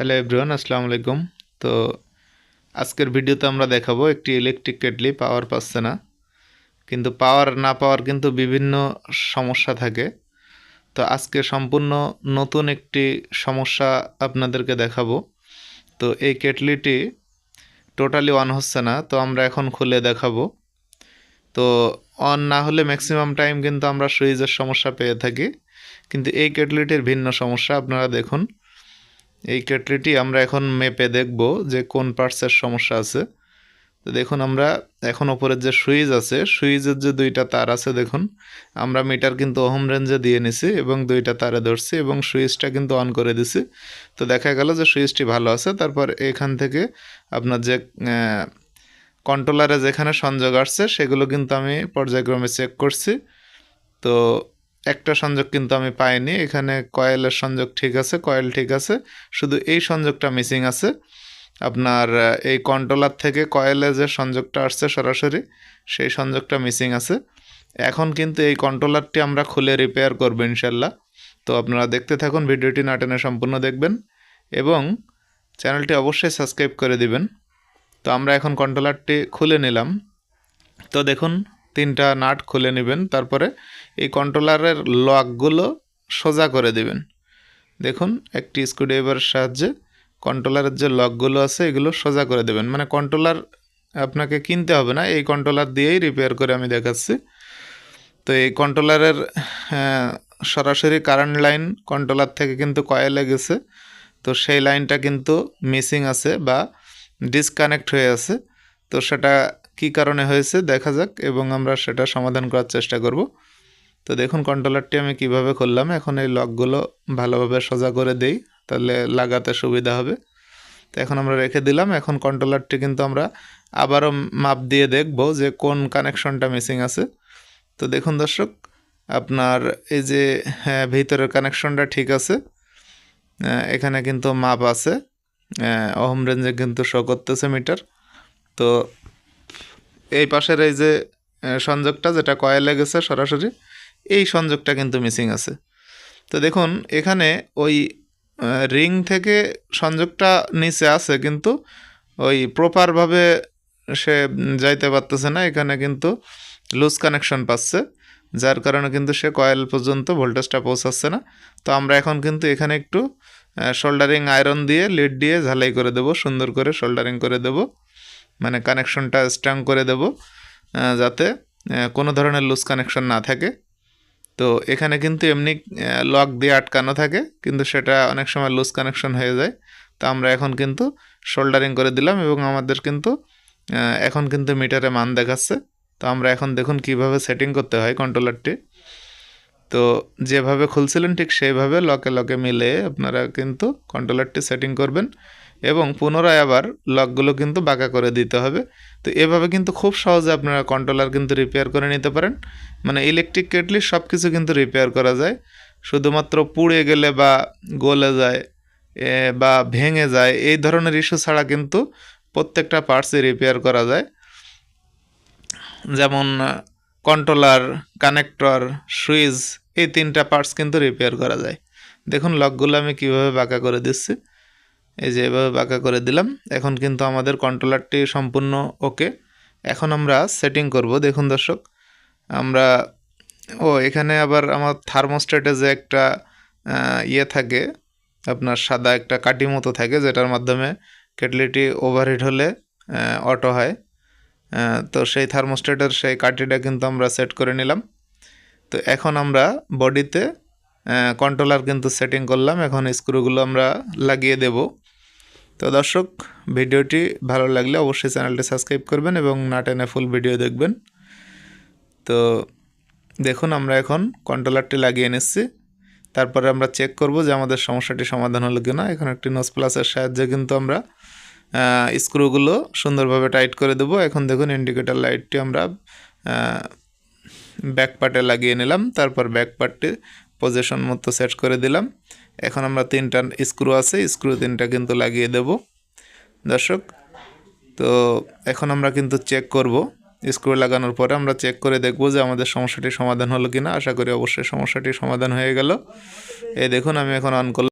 Hello everyone, আসসালামু আলাইকুম। তো আজকের ভিডিওতে আমরা দেখাবো একটি ইলেকট্রিক কেটলি পাওয়ার পাচ্ছে না। কিন্তু পাওয়ার না পাওয়ার কিন্তু বিভিন্ন সমস্যা থাকে। তো আজকে সম্পূর্ণ নতুন একটি সমস্যা আপনাদেরকে দেখাবো। তো এই কেটলিটি টোটালি অন হচ্ছে না, তো আমরা এখন খুলে দেখাবো। তো অন না হলে ম্যাক্সিমাম টাইম কিন্তু আমরা সুইচের সমস্যা পেয়ে থাকি। কিন্তু এই কেটলিটির ভিন্ন সমস্যা, আপনারা দেখুন। এই কেটলিটি আমরা এখন মেপে দেখব যে কোন পার্টসের সমস্যা আছে। তো দেখুন, আমরা এখন ওপরের যে সুইচ আছে, সুইচের যে দুইটা তার আছে, দেখুন, আমরা মিটার কিন্তু ওহম রেঞ্জে দিয়ে নিছি এবং দুইটা তারে ধরছি এবং সুইচটা কিন্তু অন করে দিছি। তো দেখা গেল যে সুইচটি ভালো আছে, তারপর এখান থেকে আপনার যে কন্ট্রোলারে যেখানে সংযোগ আসছে, সেগুলো কিন্তু আমি পর্যায়ক্রমে চেক করছি। তো একটা সংযোগ কিন্তু আমি পাইনি। এখানে কয়েলের সংযোগ ঠিক আছে, কয়েল ঠিক আছে। শুধু এই সংযোগটা মিসিং আছে। আপনার এই কন্ট্রোলার থেকে কয়েলে যে সংযোগটা আসছে সরাসরি, সেই সংযোগটা মিসিং আছে। এখন কিন্তু এই কন্ট্রোলারটি আমরা খুলে রিপেয়ার করব ইনশাল্লাহ তো আপনারা দেখতে থাকুন, ভিডিওটি না টেনে সম্পূর্ণ দেখবেন এবং চ্যানেলটি অবশ্যই সাবস্ক্রাইব করে দিবেন। তো আমরা এখন কন্ট্রোলারটি খুলে নিলাম। তো দেখুন তিনটা নাট খুলে নেবেন, তারপরে এই কন্ট্রোলারের লকগুলো সোজা করে দিবেন। দেখুন, একটি স্ক্রুড্রাইভারের সাহায্যে কন্ট্রোলারের যে লকগুলো আছে, এগুলো সোজা করে দেবেন। মানে কন্ট্রোলার আপনাকে কিনতে হবে না, এই কন্ট্রোলার দিয়েই রিপেয়ার করে আমি দেখাচ্ছি। তো এই কন্ট্রোলারের সরাসরি কারেন্ট লাইন কন্ট্রোলার থেকে কিন্তু কয়েলে গেছে। তো সেই লাইনটা কিন্তু মিসিং আছে বা ডিসকানেক্ট হয়ে আছে। তো সেটা কি কারণে হয়েছে দেখা যাক এবং আমরা সেটা সমাধান করার চেষ্টা করব। তো দেখুন কন্ট্রোলারটি আমি কীভাবে খুললাম। এখন এই লকগুলো ভালোভাবে সোজা করে দেই, তাহলে লাগাতে সুবিধা হবে। তো এখন আমরা রেখে দিলাম। এখন কন্ট্রোলারটি কিন্তু আমরা আবারও মাপ দিয়ে দেখব যে কোন কানেকশনটা মিসিং আছে। তো দেখুন দর্শক, আপনার এই যে হ্যাঁ ভিতরের কানেকশনটা ঠিক আছে। এখানে কিন্তু মাপ আছে। অহম রেঞ্জে কিন্তু শো করতেছে মিটার তো এই পাশের এই যে সংযোগটা যেটা কয়েলে গেছে সরাসরি, এই সংযোগটা কিন্তু মিসিং আছে। তো দেখুন, এখানে ওই রিং থেকে সংযোগটা নিচে আছে, কিন্তু ওই প্রপারভাবে সে যাইতে পারতেছে না, এখানে কিন্তু লুজ কানেকশন পাচ্ছে, যার কারণে কিন্তু সে কয়েল পর্যন্ত ভোল্টেজটা পৌঁছাচ্ছে না। তো আমরা এখন কিন্তু এখানে একটু শোল্ডারিং আয়রন দিয়ে লিড দিয়ে ঝালাই করে দেব, সুন্দর করে শোল্ডারিং করে দেব। মানে কানেকশনটা স্ট্রং করে দেব যাতে কোনো ধরনের লুজ কানেকশন না থাকে। তো এখানে কিন্তু এমনি লক দিয়ে আটকানো থাকে, কিন্তু সেটা অনেক সময় লুজ কানেকশন হয়ে যায়। তো আমরা এখন কিন্তু শোল্ডারিং করে দিলাম এবং আমাদের কিন্তু এখন কিন্তু মিটারে মান দেখাচ্ছে। তো আমরা এখন দেখুন কীভাবে সেটিং করতে হয় কন্ট্রোলারটি তো যেভাবে খুলছিলেন ঠিক সেইভাবে লকে লকে মিলে আপনারা কিন্তু কন্ট্রোলারটি সেটিং করবেন। এবং পুনরায় আবার লকগুলো কিন্তু বাঁকা করে দিতে হবে। তো এভাবে কিন্তু খুব সহজে আপনারা কন্ট্রোলার কিন্তু রিপেয়ার করে নিতে পারেন। মানে ইলেকট্রিক কেটলি সব কিছু কিন্তু রিপেয়ার করা যায়। শুধুমাত্র পুড়ে গেলে বা গলে যায় বা ভেঙে যায়, এই ধরনের ইস্যু ছাড়া কিন্তু প্রত্যেকটা পার্টসই রিপেয়ার করা যায়। যেমন কন্ট্রোলার কানেক্টর সুইচ এই তিনটা পার্টস কিন্তু রিপেয়ার করা যায়। দেখুন, লকগুলো আমি কীভাবে বাঁকা করে দিচ্ছি। এই যে এভাবে বাঁকা করে দিলাম। এখন কিন্তু আমাদের কন্ট্রোলারটি সম্পূর্ণ ওকে এখন আমরা সেটিং করব, দেখুন দর্শক। আমরা, ও, এখানে আবার আমার থার্মোস্টেটে যে একটা ইয়ে থাকে, আপনার সাদা একটা কাটি মতো থাকে, যেটার মাধ্যমে কেটলিটি ওভারহিট হলে অটো হয়। তো সেই থার্মোস্টেটের সেই কাটিটা কিন্তু আমরা সেট করে নিলাম। তো এখন আমরা বডিতে কন্ট্রোলার কিন্তু সেটিং করলাম। এখন স্ক্রুগুলো আমরা লাগিয়ে দেব। তো দর্শক, ভিডিওটি ভালো লাগলে অবশ্যই চ্যানেলটি সাবস্ক্রাইব করবেন এবং না টেনে ফুল ভিডিও দেখবেন। তো দেখুন, আমরা এখন কন্ট্রোলারটি লাগিয়ে নিচ্ছি। তারপরে আমরা চেক করব যে আমাদের সমস্যাটি সমাধান হলো কিনা। এখন একটি নোস প্লাসের সাহায্যে কিন্তু আমরা স্ক্রুগুলো সুন্দরভাবে টাইট করে দেবো। এখন দেখুন ইন্ডিকেটার লাইটটি আমরা ব্যাক পার্টে লাগিয়ে নিলাম। তারপর ব্যাক পার্টটি পজিশন মতো সেট করে দিলাম। এখন আমরা তিনটা স্ক্রু আছে, স্ক্রু তিনটা কিন্তু লাগিয়ে দেব। দর্শক, তো এখন আমরা কিন্তু চেক করব। স্ক্রু লাগানোর পরে আমরা চেক করে দেখব যে আমাদের সমস্যাটি সমাধান হলো কিনা। আশা করি অবশ্যই সমস্যাটি সমাধান হয়ে গেল। এই দেখুন, আমি এখন অন করলাম।